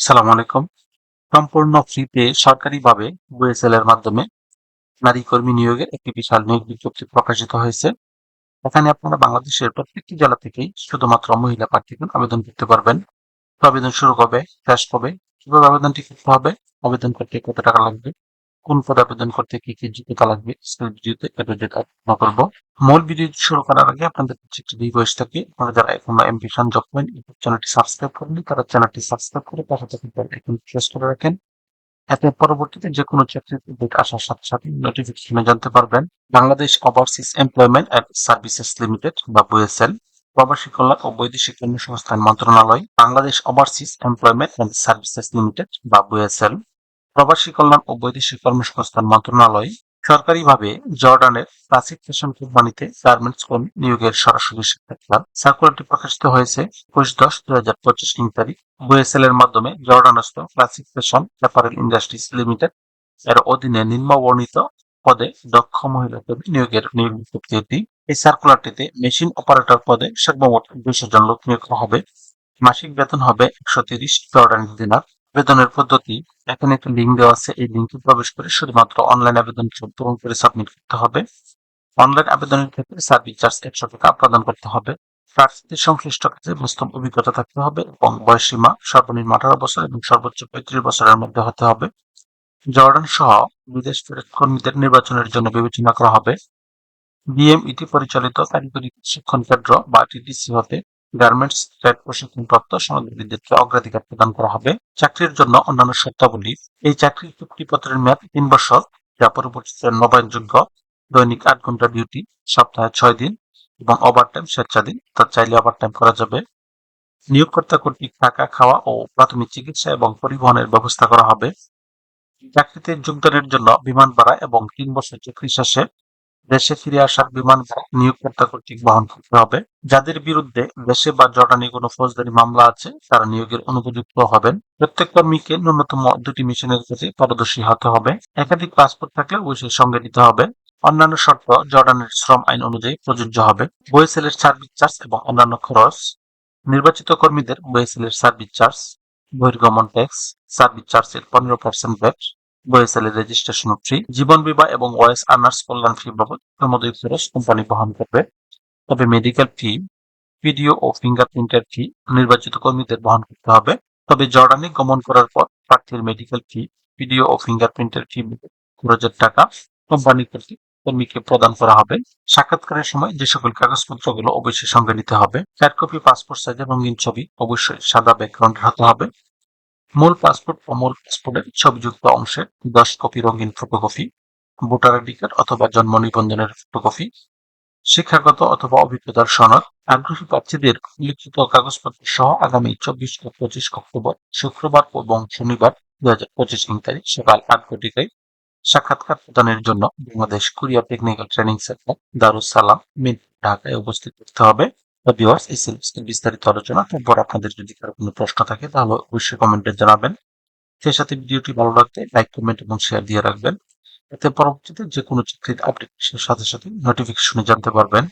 সালাম আলাইকুম। সম্পূর্ণ ফ্রিতে সরকারিভাবে ওয়েসেল এর মাধ্যমে নারী কর্মী নিয়োগের একটি বিশাল নিয়োগ বিজ্ঞপ্তি প্রকাশিত হয়েছে। এখানে আপনারা বাংলাদেশের প্রত্যেকটি জেলা থেকেই শুধুমাত্র মহিলা প্রার্থীগণ আবেদন করতে পারবেন। আবেদন শুরু কবে, শেষ কবে, কীভাবে আবেদনটি করতে হবে, আবেদন করতে কত টাকা লাগবে কোন পদে আবেদন করতে কি কি যোগ্যতা লাগবে সেই ভিডিওতে এটা যেটা আলোচনা করব। মূল ভিডিও শুরু করার আগে আপনাদের কাছে একটি রিকোয়েস্ট থাকে আপনারা যারা এখনও এমবিশন জব পয়েন্ট ইউটিউব চ্যানেলটি সাবস্ক্রাইব করেনি তারা চ্যানেলটি সাবস্ক্রাইব করে পাশে থাকা বেল আইকন প্রেস করে রাখেন। এতে পরবর্তীতে যে কোনো চাকরির আপডেট আসার সাথে সাথে নোটিফিকেশনে জানতে পারবেন। Bangladesh overseas employment and services limited বা বুএসএল প্রবাসী কল্যাণ ও বৈদেশিক কর্মসংস্থান মন্ত্রণালয়, Bangladesh overseas employment and services limited বা বুএসএল প্রবাসী কল্যাণ ও বৈদেশিক কর্মসংস্থান মন্ত্রণালয় সরকারিভাবে জর্ডানের ক্লাসিক ফ্যাশন কোম্পানিতে গার্মেন্টস কর্মী নিয়োগের সরাসরি সাক্ষাৎকার সার্কুলারটি প্রকাশিত হয়েছে একুশ দশ দুই হাজার পঁচিশ ইং তারিখ। বুএসএল এর মাধ্যমে জর্ডানস্থ classic fashion apparel industries limited এর অধীনে নিম্নবর্ণিত পদে দক্ষ মহিলা কর্মী নিয়োগের নিয়োগ বিজ্ঞপ্তি। এই সার্কুলারটিতে মেশিন অপারেটর পদে সর্বমোট দুইশো জন লোক নিয়োগ হবে। মাসিক বেতন হবে একশো তিরিশ জর্ডান দিনার। আবেদনের পদ্ধতি, এখানে একটা লিঙ্ক দেওয়া আছে। এই লিঙ্কে প্রবেশ করে শুধুমাত্র অনলাইন আবেদন পূরণ করে সাবমিট করতে হবে। অনলাইন আবেদনের ক্ষেত্রে সার্ভিস চার্জ একশো টাকা প্রদান করতে হবে। প্রার্থীদের সংশ্লিষ্ট কাজে বাস্তব অভিজ্ঞতা থাকতে হবে এবং বয়সীমা সর্বনিম্ন আঠারো বছর এবং সর্বোচ্চ পঁয়ত্রিশ বছরের মধ্যে হতে হবে। জর্ডান সহ বিদেশ ফেরত কর্মীদের নির্বাচনের জন্য বিবেচনা করা হবে। বিএমইটি পরিচালিত কারিগরি প্রশিক্ষণ কেন্দ্র বা টিটিসি হতে গার্মেন্টস ট্রেড প্রশিক্ষণপ্রাপ্ত সামগ্রীদেরকে অগ্রাধিকার প্রদান করা হবে। চাকরির জন্য অন্যান্য শর্তাবলী। এই চাকরির চুক্তিপত্রের মেয়াদ তিন বছর, যা পরবর্তীতে নবায়নযোগ্য। দৈনিক আট ঘণ্টা ডিউটি সপ্তাহে ছয় দিন এবং ওভারটাইম স্বেচ্ছাধীন তা চাইলে ওভারটাইম করা যাবে। নিয়োগকর্তা কর্তৃক থাকা, খাওয়া ও প্রাথমিক চিকিৎসা এবং পরিবহনের ব্যবস্থা করা হবে। চাকরিতে যোগদানের জন্য বিমান ভাড়া এবং তিন বছর চাকরি শেষে দেশে ফিরে আসার বিমান নিয়োগকর্তা কর্তৃক বহন করতে হবে। যাদের বিরুদ্ধে দেশে বা জর্ডানে কোনো ফৌজদারি মামলা আছে, তারা নিয়োগের অনুপযুক্ত হবেন। প্রত্যেক কর্মীকে ন্যূনতম দুটি মিশনের কাছে পারদর্শী হতে হবে। একাধিক পাসপোর্ট থাকলে অবশ্যই সঙ্গে নিতে হবে। অন্যান্য শর্ত জর্ডানের শ্রম আইন অনুযায়ী প্রযোজ্য হবে। বইসেলের সার্ভিস চার্জ এবং অন্যান্য খরচ। নির্বাচিত কর্মীদের বইসেলের সার্ভিস চার্জ, বহির্গমন ট্যাক্স সার্ভিস চার্জের পনেরো পার্সেন্ট ভ্যাট বইএসএলের রেজিস্ট্রেশন ফি জীবন বীমা এবং ওয়েস আর্নার্স কল্যাণ ফি বাবদ প্রমোদয় খরচ কোম্পানি বহন করবে। তবে মেডিকেল ফি পিডিও ও ফিঙ্গারপ্রিন্টের ফি নির্বাচিত কর্মীদের বহন করতে হবে। তবে জর্ডানে গমন করার পর প্রার্থীর মেডিকেল ফি ভিডিও ও ফিঙ্গারপ্রিন্টের ফি খরচের টাকা কোম্পানি কর্তৃক কর্মীকে প্রদান করা হবে। সাক্ষাৎকারের সময় যে সকল কাগজপত্রগুলো অবশ্যই সঙ্গে নিতে হবে। চার কপি পাসপোর্ট সাইজের রঙিন ছবি অবশ্যই সাদা ব্যাকগ্রাউন্ডের হতে হবে। মূল পাসপোর্ট ও মূল পাসপোর্টের ছবিযুক্ত অংশে দশ কপি রঙিন ফটোকপি ভোটার আইডি কার্ড অথবা জন্ম নিবন্ধনের ফটোকপি শিক্ষাগত অথবা অভিজ্ঞতার সনদ, আগ্রহী প্রার্থীদের লিখিত কাগজপত্র সহ আগামী চব্বিশ ও পঁচিশ অক্টোবর, শুক্রবার এবং শনিবার দুই হাজার পঁচিশ তারিখ সকাল আট ঘটিকায় সাক্ষাৎকার প্রদানের জন্য Bangladesh Korea technical training centre Darus Salam মিন ঢাকায় উপস্থিত করতে হবে। ভিউয়ার্স এই সিলেবাসের বিস্তারিত আলোচনা। তারপর আপনাদের যদি কারও কোনো প্রশ্ন থাকে, তাহলে অবশ্যই কমেন্টে জানাবেন। সেই সাথে ভিডিওটি ভালো লাগলে লাইক কমেন্ট এবং শেয়ার দিয়ে রাখবেন। এতে পরবর্তীতে যে কোনো চাকরির আপডেট সাথে সাথে নোটিফিকেশনে জানতে পারবেন।